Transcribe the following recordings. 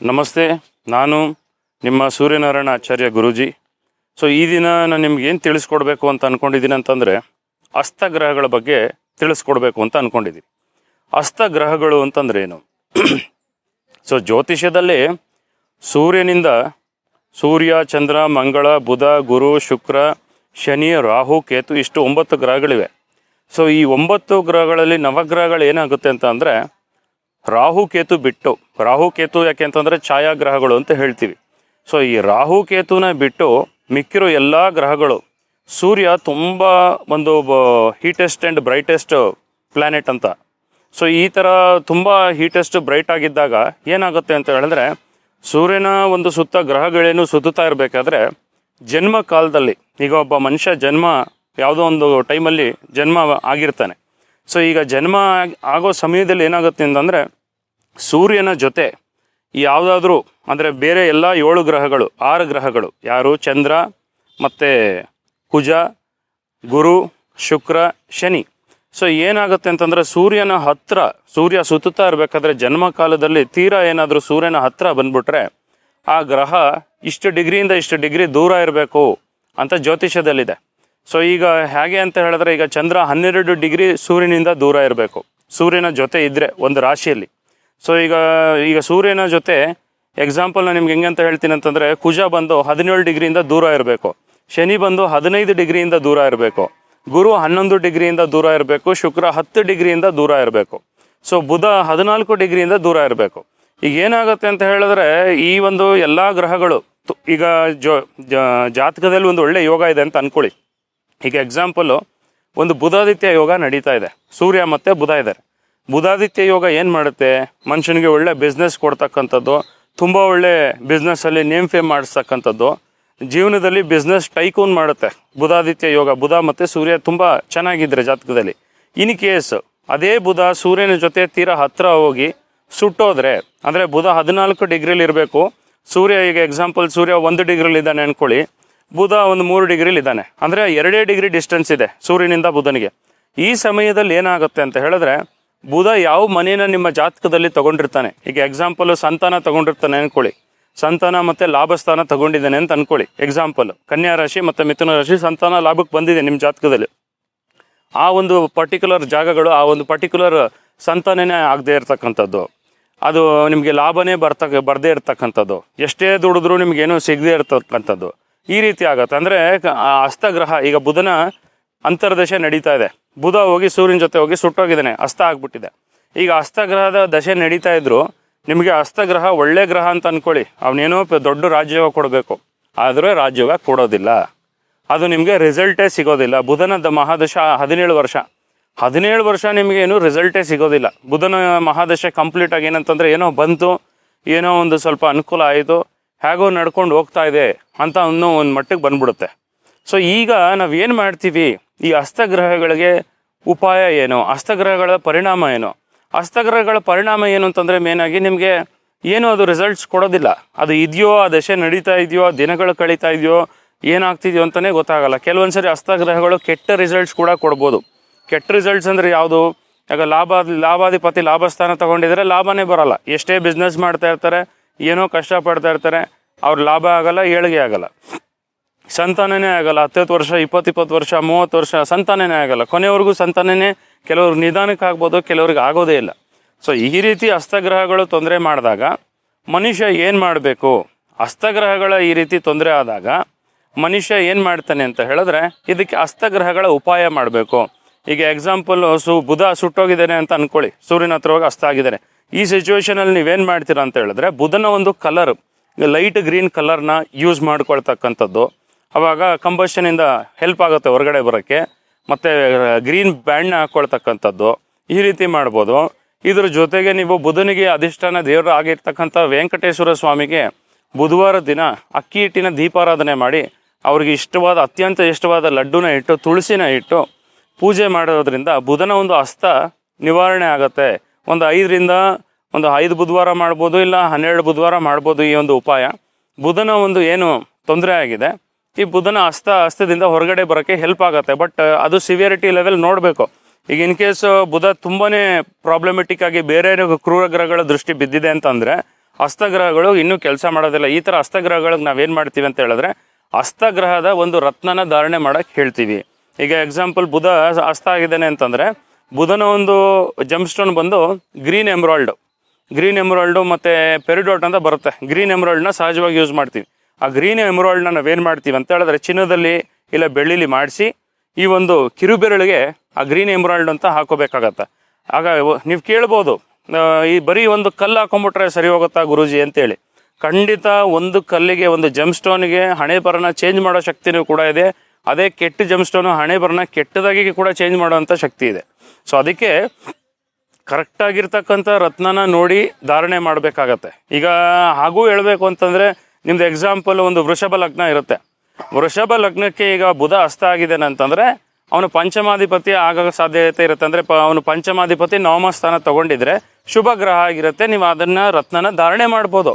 ನಮಸ್ತೆ, ನಾನು ನಿಮ್ಮ ಸೂರ್ಯನಾರಾಯಣ ಆಚಾರ್ಯ ಗುರೂಜಿ. ಸೊ ಈ ದಿನ ನಾನು ನಿಮ್ಗೆ ಏನು ತಿಳಿಸ್ಕೊಡ್ಬೇಕು ಅಂತ ಅಂದ್ಕೊಂಡಿದ್ದೀನಿ ಅಂತಂದರೆ ಅಸ್ತಗ್ರಹಗಳ ಬಗ್ಗೆ ತಿಳಿಸ್ಕೊಡ್ಬೇಕು ಅಂತ ಅಂದ್ಕೊಂಡಿದ್ದೀನಿ ಅಸ್ತಗ್ರಹಗಳು ಅಂತಂದ್ರೆ ಏನು? ಸೊ ಜ್ಯೋತಿಷ್ಯದಲ್ಲಿ ಸೂರ್ಯನಿಂದ ಸೂರ್ಯ, ಚಂದ್ರ, ಮಂಗಳ, ಬುಧ, ಗುರು, ಶುಕ್ರ, ಶನಿ, ರಾಹು, ಕೇತು, ಇಷ್ಟು ಒಂಬತ್ತು ಗ್ರಹಗಳಿವೆ. ಸೊ ಈ ಒಂಬತ್ತು ಗ್ರಹಗಳಲ್ಲಿ ನವಗ್ರಹಗಳು ಏನಾಗುತ್ತೆ ಅಂತ ಅಂದರೆ ರಾಹು ಕೇತು ಬಿಟ್ಟು ರಾಹು ಕೇತು ಯಾಕೆ ಅಂತಂದರೆ ಛಾಯಾಗ್ರಹಗಳು ಅಂತ ಹೇಳ್ತೀವಿ. ಸೊ ಈ ರಾಹು ಕೇತುನ ಬಿಟ್ಟು ಮಿಕ್ಕಿರೋ ಎಲ್ಲ ಗ್ರಹಗಳು, ಸೂರ್ಯ ತುಂಬ ಒಂದು ಹೀಟೆಸ್ಟ್ ಆ್ಯಂಡ್ ಬ್ರೈಟೆಸ್ಟ್ ಪ್ಲ್ಯಾನೆಟ್ ಅಂತ. ಸೊ ಈ ಥರ ತುಂಬ ಹೀಟೆಸ್ಟ್ ಬ್ರೈಟ್ ಆಗಿದ್ದಾಗ ಏನಾಗುತ್ತೆ ಅಂತ ಹೇಳಿದ್ರೆ, ಸೂರ್ಯನ ಒಂದು ಸುತ್ತ ಗ್ರಹಗಳೇನು ಸುತ್ತುತ್ತಾ ಇರಬೇಕಾದ್ರೆ ಜನ್ಮ ಕಾಲದಲ್ಲಿ ಈಗ ಒಬ್ಬ ಮನುಷ್ಯ ಜನ್ಮ ಯಾವುದೋ ಒಂದು ಟೈಮಲ್ಲಿ ಜನ್ಮ ಆಗಿರ್ತಾನೆ. ಸೊ ಈಗ ಜನ್ಮ ಆಗ್- ಸಮಯದಲ್ಲಿ ಏನಾಗುತ್ತೆ ಅಂತಂದರೆ, ಸೂರ್ಯನ ಜೊತೆ ಯಾವುದಾದ್ರೂ, ಅಂದರೆ ಬೇರೆ ಎಲ್ಲ ಏಳು ಗ್ರಹಗಳು, ಆರು ಗ್ರಹಗಳು, ಯಾರು? ಚಂದ್ರ, ಮತ್ತು ಕುಜ, ಗುರು, ಶುಕ್ರ, ಶನಿ. ಸೊ ಏನಾಗುತ್ತೆ ಅಂತಂದರೆ, ಸೂರ್ಯನ ಹತ್ರ, ಸೂರ್ಯ ಸುತ್ತುತ್ತಾ ಇರಬೇಕಾದ್ರೆ ಜನ್ಮ ಕಾಲದಲ್ಲಿ ತೀರಾ ಏನಾದರೂ ಸೂರ್ಯನ ಹತ್ರ ಬಂದ್ಬಿಟ್ರೆ, ಆ ಗ್ರಹ ಇಷ್ಟು ಡಿಗ್ರಿಯಿಂದ ಇಷ್ಟು ಡಿಗ್ರಿ ದೂರ ಇರಬೇಕು ಅಂತ ಜ್ಯೋತಿಷ್ಯದಲ್ಲಿದೆ. ಸೊ ಈಗ ಹೇಗೆ ಅಂತ ಹೇಳಿದ್ರೆ, ಈಗ ಚಂದ್ರ ಹನ್ನೆರಡು ಡಿಗ್ರಿ ಸೂರ್ಯನಿಂದ ದೂರ ಇರಬೇಕು. ಸೂರ್ಯನ ಜೊತೆ ಇದ್ದರೆ ಒಂದು ರಾಶಿಯಲ್ಲಿ. ಸೊ ಈಗ ಈಗ ಸೂರ್ಯನ ಜೊತೆ ಎಕ್ಸಾಂಪಲ್ ನಾನು ನಿಮ್ಗೆ ಹೆಂಗೆ ಅಂತ ಹೇಳ್ತೀನಿ ಅಂತಂದರೆ, ಕುಜ ಬಂದು ಹದಿನೇಳು ಡಿಗ್ರಿಯಿಂದ ದೂರ ಇರಬೇಕು. ಶನಿ ಬಂದು ಹದಿನೈದು ಡಿಗ್ರಿಯಿಂದ ದೂರ ಇರಬೇಕು. ಗುರು ಹನ್ನೊಂದು ಡಿಗ್ರಿಯಿಂದ ದೂರ ಇರಬೇಕು. ಶುಕ್ರ ಹತ್ತು ಡಿಗ್ರಿಯಿಂದ ದೂರ ಇರಬೇಕು. ಸೊ ಬುಧ ಹದಿನಾಲ್ಕು ಡಿಗ್ರಿಯಿಂದ ದೂರ ಇರಬೇಕು. ಈಗ ಏನಾಗುತ್ತೆ ಅಂತ ಹೇಳಿದ್ರೆ, ಈ ಒಂದು ಎಲ್ಲ ಗ್ರಹಗಳು ಈಗ ಜೋ, ಜಾತಕದಲ್ಲಿ ಒಂದು ಒಳ್ಳೆ ಯೋಗ ಇದೆ ಅಂತ ಅನ್ಕೊಳ್ಳಿ. ಈಗ ಎಕ್ಸಾಂಪಲು ಒಂದು ಬುಧಾದಿತ್ಯ ಯೋಗ ನಡೀತಾ ಇದೆ. ಸೂರ್ಯ ಮತ್ತು ಬುಧ ಇದ್ದಾರೆ. ಬುಧಾದಿತ್ಯ ಯೋಗ ಏನು ಮಾಡುತ್ತೆ? ಮನುಷ್ಯನಿಗೆ ಒಳ್ಳೆ ಬಿಸ್ನೆಸ್ ಕೊಡ್ತಕ್ಕಂಥದ್ದು, ತುಂಬ ಒಳ್ಳೆ ಬಿಸ್ನೆಸ್ಸಲ್ಲಿ ನೇಮ್ ಫೇಮ್ ಮಾಡಿಸ್ತಕ್ಕಂಥದ್ದು, ಜೀವನದಲ್ಲಿ ಬಿಸ್ನೆಸ್ ಟೈಕೂನ್ ಮಾಡುತ್ತೆ. ಬುಧಾದಿತ್ಯ ಯೋಗ, ಬುಧ ಮತ್ತು ಸೂರ್ಯ ತುಂಬ ಚೆನ್ನಾಗಿದ್ರೆ ಜಾತಕದಲ್ಲಿ. ಇನ್ ಕೇಸ್ ಅದೇ ಬುಧ ಸೂರ್ಯನ ಜೊತೆ ತೀರ ಹತ್ರ ಹೋಗಿ ಸುಟ್ಟೋದ್ರೆ, ಅಂದರೆ ಬುಧ ಹದಿನಾಲ್ಕು ಡಿಗ್ರಿಲಿ ಇರಬೇಕು, ಸೂರ್ಯ ಈಗ ಎಕ್ಸಾಂಪಲ್ ಸೂರ್ಯ ಒಂದು ಡಿಗ್ರಿಲಿ ಇದ್ದಾನೆ ಅನ್ಕೊಳ್ಳಿ ಬುಧ ಒಂದು ಮೂರು ಡಿಗ್ರಿಲಿ ಇದ್ದಾನೆ. ಅಂದರೆ ಎರಡೇ ಡಿಗ್ರಿ ಡಿಸ್ಟೆನ್ಸ್ ಇದೆ ಸೂರ್ಯನಿಂದ ಬುಧನಿಗೆ. ಈ ಸಮಯದಲ್ಲಿ ಏನಾಗುತ್ತೆ ಅಂತ ಹೇಳಿದ್ರೆ, ಬುಧ ಯಾವ ಮನೇನ ನಿಮ್ಮ ಜಾತಕದಲ್ಲಿ ತಗೊಂಡಿರ್ತಾನೆ. ಈಗ ಎಕ್ಸಾಂಪಲ್ ಸಂತಾನ ತಗೊಂಡಿರ್ತಾನೆ ಅನ್ಕೊಳ್ಳಿ. ಸಂತಾನ ಮತ್ತೆ ಲಾಭಸ್ಥಾನ ತಗೊಂಡಿದ್ದಾನೆ ಅಂತ ಅನ್ಕೊಳ್ಳಿ. ಎಕ್ಸಾಂಪಲ್ ಕನ್ಯಾ ರಾಶಿ ಮತ್ತೆ ಮಿಥುನ ರಾಶಿ ಸಂತಾನ ಲಾಭಕ್ಕೆ ಬಂದಿದೆ ನಿಮ್ಮ ಜಾತಕದಲ್ಲಿ. ಆ ಒಂದು ಪರ್ಟಿಕ್ಯುಲರ್ ಜಾಗಗಳು, ಆ ಒಂದು ಪರ್ಟಿಕ್ಯುಲರ್ ಸಂತಾನನೇ ಆಗದೆ ಇರ್ತಕ್ಕಂಥದ್ದು. ಅದು ನಿಮಗೆ ಲಾಭನೇ ಬರ್ತಕ್ಕ ಬರದೇ ಇರ್ತಕ್ಕಂಥದ್ದು. ಎಷ್ಟೇ ದುಡಿದ್ರೂ ನಿಮಗೇನು ಸಿಗದೇ ಇರ್ತಕ್ಕಂಥದ್ದು. ಈ ರೀತಿ ಆಗತ್ತೆ. ಅಂದರೆ ಆ ಅಸ್ತಗ್ರಹ, ಈಗ ಬುಧನ ಅಂತರ್ದಶೆ ನಡೀತಾ ಇದೆ. ಬುಧ ಹೋಗಿ ಸೂರ್ಯನ ಜೊತೆ ಹೋಗಿ ಸುಟ್ಟೋಗಿದ್ದಾನೆ, ಅಸ್ತ ಆಗ್ಬಿಟ್ಟಿದೆ. ಈಗ ಅಸ್ತಗ್ರಹದ ದಶೆ ನಡೀತಾ ಇದ್ರು, ನಿಮಗೆ ಅಸ್ತಗ್ರಹ ಒಳ್ಳೆ ಗ್ರಹ ಅಂತ ಅನ್ಕೊಳ್ಳಿ. ಅವನೇನೋ ದೊಡ್ಡ ರಾಜ್ಯೋಗ ಕೊಡಬೇಕು. ಆದರೆ ರಾಜ್ಯೋಗ ಕೊಡೋದಿಲ್ಲ. ಅದು ನಿಮಗೆ ರಿಸಲ್ಟೇ ಸಿಗೋದಿಲ್ಲ. ಬುಧನ ಮಹಾದಶ ಹದಿನೇಳು ವರ್ಷ. ಹದಿನೇಳು ವರ್ಷ ನಿಮಗೆ ಏನು ರಿಸಲ್ಟೇ ಸಿಗೋದಿಲ್ಲ. ಬುಧನ ಮಹಾದಶ ಕಂಪ್ಲೀಟ್ ಆಗಿ ಏನಂತಂದ್ರೆ ಏನೋ ಬಂತು, ಏನೋ ಒಂದು ಸ್ವಲ್ಪ ಅನುಕೂಲ ಆಯಿತು. ಹೇಗೋ ನಡ್ಕೊಂಡು ಹೋಗ್ತಾ ಇದೆ ಅಂತ ಅನ್ನೋ ಒಂದು ಮಟ್ಟಿಗೆ ಬಂದ್ಬಿಡುತ್ತೆ. ಸೊ ಈಗ ನಾವು ಏನು ಮಾಡ್ತೀವಿ? ಈ ಹಸ್ತಗ್ರಹಗಳಿಗೆ ಉಪಾಯ ಏನು? ಹಸ್ತಗ್ರಹಗಳ ಪರಿಣಾಮ ಏನು? ಹಸ್ತಗ್ರಹಗಳ ಪರಿಣಾಮ ಏನು ಅಂತಂದರೆ ಮೇನಾಗಿ ನಿಮಗೆ ಏನು ಅದು ರಿಸಲ್ಟ್ಸ್ ಕೊಡೋದಿಲ್ಲ. ಅದು ಇದೆಯೋ, ಆ ದಶೆ ನಡೀತಾ ಇದೆಯೋ ದಿನಗಳು ಕಳೀತಾ ಇದೆಯೋ, ಏನಾಗ್ತಿದೆಯೋ ಅಂತಲೇ ಗೊತ್ತಾಗಲ್ಲ. ಕೆಲವೊಂದ್ಸರಿ ಹಸ್ತಗ್ರಹಗಳು ಕೆಟ್ಟ ರಿಸಲ್ಟ್ಸ್ ಕೂಡ ಕೊಡ್ಬೋದು. ಕೆಟ್ಟ ರಿಸಲ್ಟ್ಸ್ ಅಂದರೆ ಯಾವುದು? ಈಗ ಲಾಭ, ಲಾಭಾಧಿಪತಿ ಲಾಭಸ್ಥಾನ ತಗೊಂಡಿದ್ರೆ ಲಾಭನೇ ಬರೋಲ್ಲ. ಎಷ್ಟೇ ಬಿಸ್ನೆಸ್ ಮಾಡ್ತಾ ಇರ್ತಾರೆ ಏನೋ ಕಷ್ಟಪಡ್ತಾ ಇರ್ತಾರೆ, ಅವ್ರ ಲಾಭ ಆಗಲ್ಲ, ಏಳಿಗೆ ಆಗಲ್ಲ. ಸಂತಾನನೇ ಆಗಲ್ಲ, ಹತ್ತತ್ತು ವರ್ಷ ಇಪ್ಪತ್ತು ಇಪ್ಪತ್ತು ವರ್ಷ, ಮೂವತ್ತು ವರ್ಷ, ಸಂತಾನನೇ ಆಗಲ್ಲ. ಕೊನೆವರೆಗೂ ಸಂತಾನನೇ ಕೆಲವ್ರು ನಿಧಾನಕ್ಕೆ ಆಗ್ಬೋದು, ಕೆಲವ್ರಿಗೆ ಆಗೋದೇ ಇಲ್ಲ. ಸೊ ಈ ರೀತಿ ಹಸ್ತಗ್ರಹಗಳು ತೊಂದರೆ ಮಾಡಿದಾಗ, ಮನುಷ್ಯ ಏನು ಮಾಡಬೇಕು? ಹಸ್ತಗ್ರಹಗಳ ಈ ರೀತಿ ತೊಂದರೆ ಆದಾಗ, ಮನುಷ್ಯ ಏನು ಮಾಡ್ತಾನೆ ಅಂತ ಹೇಳಿದ್ರೆ, ಇದಕ್ಕೆ ಹಸ್ತಗ್ರಹಗಳ ಉಪಾಯ ಮಾಡಬೇಕು. ಈಗ ಎಕ್ಸಾಂಪಲ್ ಸು ಬುಧ ಸುಟ್ಟೋಗಿದ್ದಾನೆ ಅಂತ ಅನ್ಕೊಳ್ಳಿ. ಸೂರ್ಯನ ಹತ್ರ ಹೋಗಿ ಅಸ್ತ ಆಗಿದ್ದಾನೆ. ಈ ಸಿಚುವೇಶನಲ್ಲಿ ನೀವೇನು ಮಾಡ್ತೀರಾ ಅಂತ ಹೇಳಿದ್ರೆ, ಬುಧನ ಒಂದು ಕಲರ್ ಲೈಟ್ ಗ್ರೀನ್ ಕಲರ್ನ ಯೂಸ್ ಮಾಡ್ಕೊಳ್ತಕ್ಕಂಥದ್ದು. ಅವಾಗ ಕಂಬಷನಿಂದ ಹೆಲ್ಪ್ ಆಗುತ್ತೆ ಹೊರಗಡೆ ಬರೋಕ್ಕೆ. ಮತ್ತು ಗ್ರೀನ್ ಬ್ಯಾಂಡ್ನ ಹಾಕ್ಕೊಳ್ತಕ್ಕಂಥದ್ದು ಈ ರೀತಿ ಮಾಡ್ಬೋದು. ಇದ್ರ ಜೊತೆಗೆ ನೀವು ಬುಧನಿಗೆ ಅಧಿಷ್ಠಾನ ದೇವರು ಆಗಿರ್ತಕ್ಕಂಥ ವೆಂಕಟೇಶ್ವರ ಸ್ವಾಮಿಗೆ ಬುಧವಾರ ದಿನ ಅಕ್ಕಿ ಹಿಟ್ಟಿನ ದೀಪಾರಾಧನೆ ಮಾಡಿ, ಅವ್ರಿಗೆ ಇಷ್ಟವಾದ, ಅತ್ಯಂತ ಇಷ್ಟವಾದ ಲಡ್ಡುನ ಇಟ್ಟು ತುಳಸಿನ ಇಟ್ಟು ಪೂಜೆ ಮಾಡೋದ್ರಿಂದ ಬುಧನ ಒಂದು ಅಸ್ತ ನಿವಾರಣೆ ಆಗುತ್ತೆ. ಒಂದು ಐದರಿಂದ ಒಂದು ಐದು ಬುಧವಾರ ಮಾಡ್ಬೋದು ಇಲ್ಲ ಹನ್ನೆರಡು ಬುಧವಾರ ಮಾಡ್ಬೋದು ಈ ಒಂದು ಉಪಾಯ. ಬುಧನ ಒಂದು ಏನು ತೊಂದರೆ ಆಗಿದೆ. ಈ ಬುಧನ ಹಸ್ತ ಹಸ್ತದಿಂದ ಹೊರಗಡೆ ಬರೋಕ್ಕೆ ಹೆಲ್ಪ್ ಆಗುತ್ತೆ. ಬಟ್ ಅದು ಸಿವಿಯರಿಟಿ ಲೆವೆಲ್ ನೋಡಬೇಕು. ಈಗ ಇನ್ ಕೇಸ್ ಬುಧ ತುಂಬಾ ಪ್ರಾಬ್ಲಮೆಟಿಕ್ ಆಗಿ ಬೇರೆ ಕ್ರೂರ ಗ್ರಹಗಳ ದೃಷ್ಟಿ ಬಿದ್ದಿದೆ ಅಂತಂದರೆ ಹಸ್ತಗ್ರಹಗಳು ಇನ್ನೂ ಕೆಲಸ ಮಾಡೋದಿಲ್ಲ. ಈ ಥರ ಹಸ್ತಗ್ರಹಗಳಿಗೆ ನಾವೇನು ಮಾಡ್ತೀವಿ ಅಂತ ಹೇಳಿದ್ರೆ ಹಸ್ತಗ್ರಹದ ಒಂದು ರತ್ನನ ಧಾರಣೆ ಮಾಡೋಕ್ಕೆ ಹೇಳ್ತೀವಿ. ಈಗ ಎಕ್ಸಾಂಪಲ್ ಬುಧ ಹಸ್ತ ಆಗಿದ್ದಾನೆ ಅಂತಂದರೆ ಬುಧನ ಒಂದು ಜಂಪ್ ಸ್ಟೋನ್ ಬಂದು ಗ್ರೀನ್ ಎಮ್ರಾಲ್ಡ್ ಗ್ರೀನ್ ಎಮ್ರಾಲ್ಡು ಮತ್ತು ಪೆರಿಡೋಟ್ ಅಂತ ಬರುತ್ತೆ. ಗ್ರೀನ್ ಎಮ್ರಾಲ್ಡ್ನ ಸಹಜವಾಗಿ ಯೂಸ್ ಮಾಡ್ತೀವಿ. ಆ ಗ್ರೀನ್ ಎಮ್ರಾಲ್ಡ್ನ ನಾವೇನು ಮಾಡ್ತೀವಿ ಅಂತ ಹೇಳಿದ್ರೆ ಚಿನ್ನದಲ್ಲಿ ಇಲ್ಲ ಬೆಳ್ಳಿಲಿ ಮಾಡಿಸಿ ಈ ಒಂದು ಕಿರುಬೆರಳಿಗೆ ಆ ಗ್ರೀನ್ ಎಮ್ರಾಲ್ಡ್ ಅಂತ ಹಾಕೋಬೇಕಾಗತ್ತೆ. ಆಗ ನೀವು ಕೇಳ್ಬೋದು. ಈ ಬರೀ ಒಂದು ಕಲ್ಲು ಹಾಕೊಂಡ್ಬಿಟ್ರೆ ಸರಿ ಹೋಗುತ್ತಾ ಗುರೂಜಿ ಅಂತೇಳಿ. ಖಂಡಿತ ಒಂದು ಕಲ್ಲಿಗೆ, ಒಂದು ಜಮ್ ಸ್ಟೋನ್ಗೆ ಹಣೆ ಬರನ ಚೇಂಜ್ ಮಾಡೋ ಶಕ್ತಿನೂ ಕೂಡ ಇದೆ. ಅದೇ ಕೆಟ್ಟ ಜಮ್ ಸ್ಟೋನು ಹಣೆ ಬರನ ಕೆಟ್ಟದಾಗಿ ಕೂಡ ಚೇಂಜ್ ಮಾಡುವಂಥ ಶಕ್ತಿ ಇದೆ. ಸೊ ಅದಕ್ಕೆ ಕರೆಕ್ಟಾಗಿರ್ತಕ್ಕಂಥ ರತ್ನನ ನೋಡಿ ಧಾರಣೆ ಮಾಡಬೇಕಾಗತ್ತೆ. ಈಗ ಹಾಗೂ ಹೇಳಬೇಕು ಅಂತಂದರೆ ನಿಮ್ದು ಎಕ್ಸಾಂಪಲ್ ಒಂದು ವೃಷಭ ಲಗ್ನ ಇರುತ್ತೆ. ವೃಷಭ ಲಗ್ನಕ್ಕೆ ಈಗ ಬುಧ ಅಸ್ತ ಆಗಿದೆ ಅಂತಂದರೆ ಅವನು ಪಂಚಮಾಧಿಪತಿ ಆಗೋ ಸಾಧ್ಯತೆ ಇರುತ್ತೆ. ಅಂದರೆ ಪ, ಅವನು ಪಂಚಮಾಧಿಪತಿ ನವಮ ಸ್ಥಾನ ತಗೊಂಡಿದ್ರೆ ಶುಭ ಗ್ರಹ ಆಗಿರುತ್ತೆ. ನೀವು ಅದನ್ನು ರತ್ನನ ಧಾರಣೆ ಮಾಡ್ಬೋದು.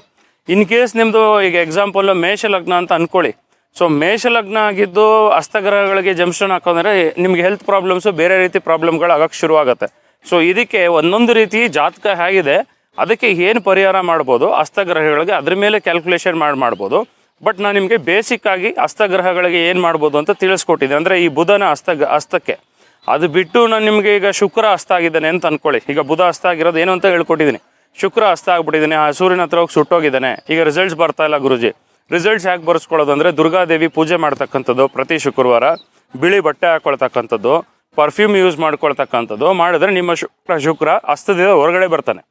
ಇನ್ ಕೇಸ್ ನಿಮ್ಮದು ಈಗ ಎಕ್ಸಾಂಪಲ್ ಮೇಷ ಲಗ್ನ ಅಂತ ಅನ್ಕೊಳ್ಳಿ. ಸೊ ಮೇಷ ಲಗ್ನ ಆಗಿದ್ದು ಹಸ್ತಗ್ರಹಗಳಿಗೆ ಜಂಕ್ಷನ್ ಹಾಕೋದ್ರೆ ನಿಮ್ಗೆ ಹೆಲ್ತ್ ಪ್ರಾಬ್ಲಮ್ಸು ಬೇರೆ ರೀತಿ ಪ್ರಾಬ್ಲಮ್ಗಳು ಆಗಕ್ಕೆ ಶುರು ಆಗುತ್ತೆ ಸೊ ಇದಕ್ಕೆ ಒಂದೊಂದು ರೀತಿ ಜಾತಕ ಹೇಗಿದೆ, ಅದಕ್ಕೆ ಏನು ಪರಿಹಾರ ಮಾಡ್ಬೋದು ಹಸ್ತಗ್ರಹಗಳಿಗೆ ಅದ್ರ ಮೇಲೆ ಕ್ಯಾಲ್ಕುಲೇಷನ್ ಮಾಡಿ ಮಾಡ್ಬೋದು. ಬಟ್ ನಾನು ನಿಮಗೆ ಬೇಸಿಕ್ ಆಗಿ ಹಸ್ತಗ್ರಹಗಳಿಗೆ ಏನು ಮಾಡ್ಬೋದು ಅಂತ ತಿಳಿಸ್ಕೊಟ್ಟಿದ್ದೆ. ಅಂದರೆ ಈ ಬುಧನ ಹಸ್ತ ಹಸ್ತಕ್ಕೆ ಅದು ಬಿಟ್ಟು ನಾನು ನಿಮಗೆ ಈಗ ಶುಕ್ರ ಹಸ್ತ ಆಗಿದ್ದಾನೆ ಅಂತ ಅನ್ಕೊಳ್ಳಿ. ಈಗ ಬುಧ ಹಸ್ತ ಆಗಿರೋದು ಏನು ಅಂತ ಹೇಳ್ಕೊಟ್ಟಿದ್ದೀನಿ. ಶುಕ್ರ ಹಸ್ತ ಆಗ್ಬಿಟ್ಟಿದ್ದೀನಿ. ಆ ಸೂರ್ಯನ ಹತ್ರ ಹೋಗಿ ಸುಟ್ಟೋಗಿದ್ದಾನೆ. ಈಗ ರಿಸಲ್ಟ್ಸ್ ಬರ್ತಾ ಇಲ್ಲ ಗುರುಜಿ. ರಿಸಲ್ಟ್ಸ್ ಯಾಕೆ ಬರ್ಸ್ಕೊಳ್ಳೋದು ಅಂದರೆ ದುರ್ಗಾದೇವಿ ಪೂಜೆ ಮಾಡ್ತಕ್ಕಂಥದ್ದು ಪ್ರತಿ ಶುಕ್ರವಾರ, ಬಿಳಿ ಬಟ್ಟೆ ಹಾಕ್ಕೊಳ್ತಕ್ಕಂಥದ್ದು ಪರ್ಫ್ಯೂಮ್ ಯೂಸ್ ಮಾಡ್ಕೊಳ್ತಕ್ಕಂಥದ್ದು, ಮಾಡಿದ್ರೆ ನಿಮ್ಮ ಶುಕ್ರ ಶುಕ್ರ ಅಸ್ತದಿಂದ ಹೊರಗಡೆ ಬರ್ತಾನೆ.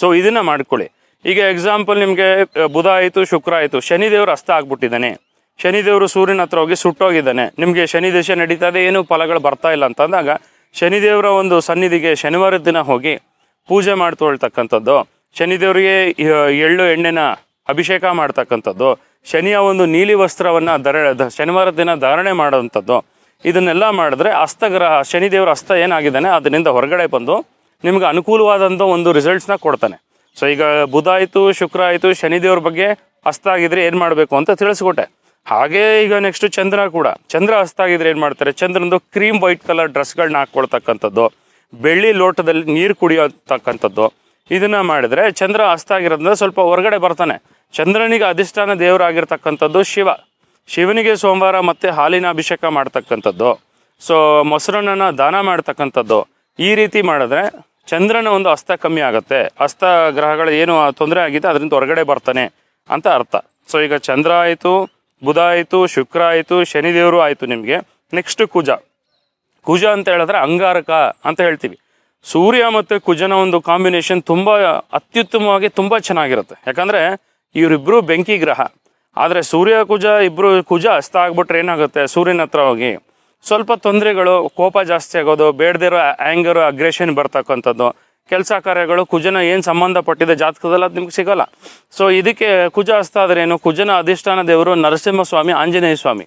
ಸೊ ಇದನ್ನು ಮಾಡ್ಕೊಳ್ಳಿ. ಈಗ ಎಕ್ಸಾಂಪಲ್ ನಿಮಗೆ ಬುಧ ಆಯಿತು, ಶುಕ್ರ ಆಯಿತು, ಶನಿದೇವರು ಹಸ್ತ ಆಗ್ಬಿಟ್ಟಿದ್ದಾನೆ. ಶನಿದೇವರು ಸೂರ್ಯನ ಹತ್ರ ಹೋಗಿ ಸುಟ್ಟೋಗಿದ್ದಾನೆ. ನಿಮಗೆ ಶನಿ ದಶೆ ನಡೀತಾ ಇದೆ, ಏನು ಫಲಗಳು ಬರ್ತಾ ಇಲ್ಲ ಅಂತಂದಾಗ, ಶನಿದೇವರ ಒಂದು ಸನ್ನಿಧಿಗೆ ಶನಿವಾರದ ದಿನ ಹೋಗಿ ಪೂಜೆ ಮಾಡ್ಕೊಳ್ತಕ್ಕಂಥದ್ದು ಶನಿದೇವರಿಗೆ ಎಳ್ಳು ಎಣ್ಣೆನ ಅಭಿಷೇಕ ಮಾಡ್ತಕ್ಕಂಥದ್ದು. ಶನಿಯ ಒಂದು ನೀಲಿ ವಸ್ತ್ರವನ್ನು ಧರ ಶನಿವಾರ ದಿನ ಧಾರಣೆ ಮಾಡೋವಂಥದ್ದು. ಇದನ್ನೆಲ್ಲ ಮಾಡಿದ್ರೆ ಹಸ್ತಗ್ರಹ ಶನಿದೇವರ ಹಸ್ತ ಏನಾಗಿದ್ದಾನೆ, ಅದರಿಂದ ಹೊರಗಡೆ ಬಂದು ನಿಮ್ಗೆ ಅನುಕೂಲವಾದಂಥ ಒಂದು ರಿಸಲ್ಟ್ಸ್ನ ಕೊಡ್ತಾನೆ. ಸೊ ಈಗ ಬುಧ ಆಯಿತು, ಶುಕ್ರ ಆಯಿತು, ಶನಿದೇವ್ರ ಬಗ್ಗೆ ಹಸ್ತ ಆಗಿದ್ರೆ ಏನು ಮಾಡಬೇಕು ಅಂತ ತಿಳಿಸ್ಕೊಟ್ಟೆ. ಹಾಗೇ ಈಗ ನೆಕ್ಸ್ಟ್ ಚಂದ್ರ ಕೂಡ. ಚಂದ್ರ ಹಸ್ತ ಆಗಿದ್ರೆ ಏನು ಮಾಡ್ತಾರೆ? ಚಂದ್ರನದು ಕ್ರೀಮ್ ವೈಟ್ ಕಲರ್ ಡ್ರೆಸ್ಗಳನ್ನ ಹಾಕ್ಕೊಳ್ತಕ್ಕಂಥದ್ದು. ಬೆಳ್ಳಿ ಲೋಟದಲ್ಲಿ ನೀರು ಕುಡಿಯೋತಕ್ಕಂಥದ್ದು. ಇದನ್ನ ಮಾಡಿದ್ರೆ ಚಂದ್ರ ಹಸ್ತ ಆಗಿರೋದ್ರಿಂದ ಸ್ವಲ್ಪ ಹೊರಗಡೆ ಬರ್ತಾನೆ. ಚಂದ್ರನಿಗೆ ಅಧಿಷ್ಠಾನ ದೇವರಾಗಿರ್ತಕ್ಕಂಥದ್ದು ಶಿವ. ಶಿವನಿಗೆ ಸೋಮವಾರ ಮತ್ತೆ ಹಾಲಿನ ಅಭಿಷೇಕ ಮಾಡ್ತಕ್ಕಂಥದ್ದು. ಸೊ ಮೊಸರನ್ನ ದಾನ ಮಾಡ್ತಕ್ಕಂಥದ್ದು. ಈ ರೀತಿ ಮಾಡಿದ್ರೆ ಚಂದ್ರನ ಒಂದು ಅಸ್ತ ಕಮ್ಮಿ ಆಗುತ್ತೆ. ಅಸ್ತ ಗ್ರಹಗಳು ಏನು ತೊಂದರೆ ಆಗಿದೆ ಅದರಿಂದ ಹೊರಗಡೆ ಬರ್ತಾನೆ ಅಂತ ಅರ್ಥ. ಸೊ ಈಗ ಚಂದ್ರ ಆಯಿತು, ಬುಧ ಆಯಿತು, ಶುಕ್ರ ಆಯಿತು ಶನಿದೇವರು ಆಯಿತು ನಿಮಗೆ. ನೆಕ್ಸ್ಟ್ ಕುಜ. ಕುಜ ಅಂತ ಹೇಳಿದ್ರೆ ಅಂಗಾರಕ ಅಂತ ಹೇಳ್ತೀವಿ. ಸೂರ್ಯ ಮತ್ತು ಕುಜನ ಒಂದು ಕಾಂಬಿನೇಷನ್ ತುಂಬ ಅತ್ಯುತ್ತಮವಾಗಿ ತುಂಬ ಚೆನ್ನಾಗಿರುತ್ತೆ. ಯಾಕಂದರೆ ಇವರಿಬ್ಬರು ಬೆಂಕಿ ಗ್ರಹ. ಆದರೆ ಸೂರ್ಯ ಕುಜ ಇಬ್ಬರು ಕುಜ ಅಸ್ತ ಆಗ್ಬಿಟ್ರೆ ಏನಾಗುತ್ತೆ? ಸೂರ್ಯನ ಹತ್ರ ಹೋಗಿ. ಸ್ವಲ್ಪ ತೊಂದರೆಗಳು, ಕೋಪ ಜಾಸ್ತಿ ಆಗೋದು, ಬೇಡದಿರೋ ಆ್ಯಂಗರ್ ಅಗ್ರೆಷನ್ ಬರ್ತಕ್ಕಂಥದ್ದು. ಕೆಲಸ ಕಾರ್ಯಗಳು, ಕುಜನ ಏನು ಸಂಬಂಧಪಟ್ಟಿದೆ ಜಾತಕದಲ್ಲಿ ಅದು ನಿಮ್ಗೆ ಸಿಗೋಲ್ಲ. ಸೊ ಇದಕ್ಕೆ ಕುಜ ಅಸ್ತ ಏನು? ಕುಜನ ಅಧಿಷ್ಠಾನ ದೇವರು ನರಸಿಂಹಸ್ವಾಮಿ, ಆಂಜನೇಯ ಸ್ವಾಮಿ.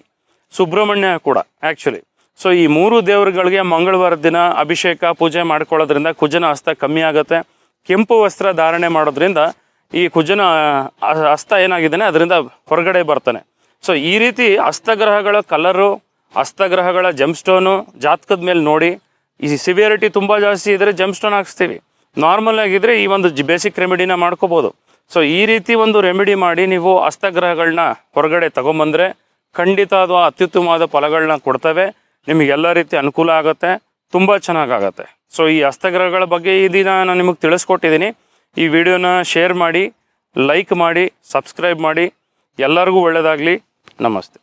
ಸುಬ್ರಹ್ಮಣ್ಯ ಕೂಡ ಆ್ಯಕ್ಚುಲಿ ಸೊ ಈ ಮೂರು ದೇವರುಗಳಿಗೆ ಮಂಗಳವಾರ ದಿನ ಅಭಿಷೇಕ, ಪೂಜೆ ಮಾಡ್ಕೊಳ್ಳೋದ್ರಿಂದ ಕುಜನ ಹಸ್ತ ಕಮ್ಮಿ ಆಗುತ್ತೆ. ಕೆಂಪು ವಸ್ತ್ರ ಧಾರಣೆ ಮಾಡೋದ್ರಿಂದ ಈ ಕುಜನ ಹಸ್ತ ಏನಾಗಿದ್ದಾನೆ, ಅದರಿಂದ ಹೊರಗಡೆ ಬರ್ತಾನೆ. ಸೊ ಈ ರೀತಿ ಹಸ್ತಗ್ರಹಗಳ ಕಲರು ಹಸ್ತಗ್ರಹಗಳ ಜಂಪ್ಸ್ಟೋನು ಜಾತಕದ ಮೇಲೆ ನೋಡಿ, ಈ ಸಿವಿಯರಿಟಿ ತುಂಬ ಜಾಸ್ತಿ ಇದ್ದರೆ ಜಂಪ್ಸ್ಟೋನ್ ಹಾಕ್ಸ್ತೀವಿ. ನಾರ್ಮಲ್ ಆಗಿದ್ರೆ ಈ ಒಂದು ಬೇಸಿಕ್ ರೆಮಿಡಿನ ಮಾಡ್ಕೋಬೋದು. ಸೊ ಈ ರೀತಿ ಒಂದು ರೆಮಿಡಿ ಮಾಡಿ ನೀವು ಹಸ್ತಗ್ರಹಗಳನ್ನ ಹೊರಗಡೆ ತಗೊಂಬಂದ್ರೆ ಖಂಡಿತ ಅದು ಅತ್ಯುತ್ತಮವಾದ ಫಲಗಳನ್ನ ಕೊಡ್ತವೆ. ನಿಮ್ಗೆ ಎಲ್ಲ ರೀತಿ ಅನುಕೂಲ ಆಗುತ್ತೆ. ತುಂಬ ಚೆನ್ನಾಗಾಗತ್ತೆ. ಸೊ ಈ ಹಸ್ತಗ್ರಹಗಳ ಬಗ್ಗೆ ಈ ದಿನ ನಾನು ನಿಮಗೆ ತಿಳಿಸ್ಕೊಟ್ಟಿದ್ದೀನಿ. ಈ ವಿಡಿಯೋನ ಶೇರ್ ಮಾಡಿ ಲೈಕ್ ಮಾಡಿ ಸಬ್ಸ್ಕ್ರೈಬ್ ಮಾಡಿ. ಎಲ್ಲರಿಗೂ ಒಳ್ಳೆಯದಾಗಲಿ ನಮಸ್ತೆ.